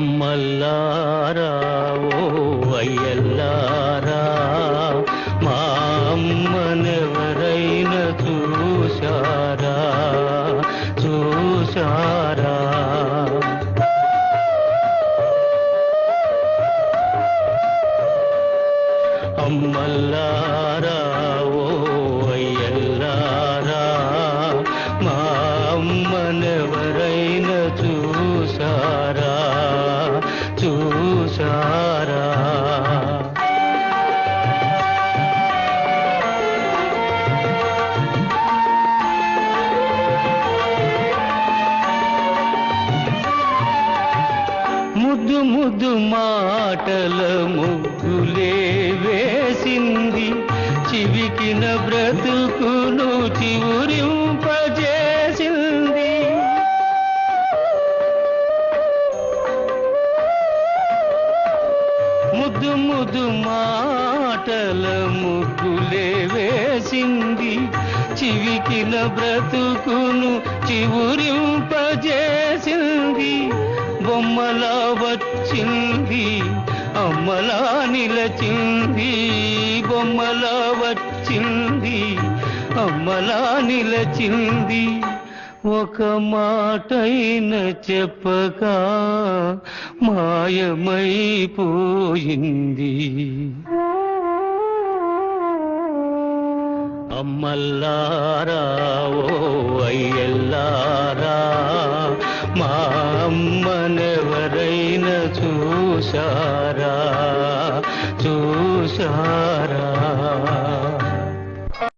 అమ్మల్లారా ఓ అయ్యల్లారా మా అమ్మనెవరైనా చూశారా చూశారా? అమ్మల్లారా ఓ అయ్యల్లారా మా అమ్మనెవరైనా చూశారా? ముద్దు ముద్దు మాటల ముగ్గులే వేసింది. చివికిన బ్రతుకును చివురింపజేసింది. ముద్దు ముద్దు మాటల ముగ్గులే వేసింది. చివికిన బ్రతుకును చివురింపజేసింది. వచ్చింది అమ్మలా నిలచింది బొమ్మలా వచ్చింది అమ్మలా నిలచింది. ఒక మాటైన చెప్పక మాయమైపోయింది. అమ్మల్లారా ఓ అయ్యల్లారా అమ్మనెవరైనా చూసారా చూసారా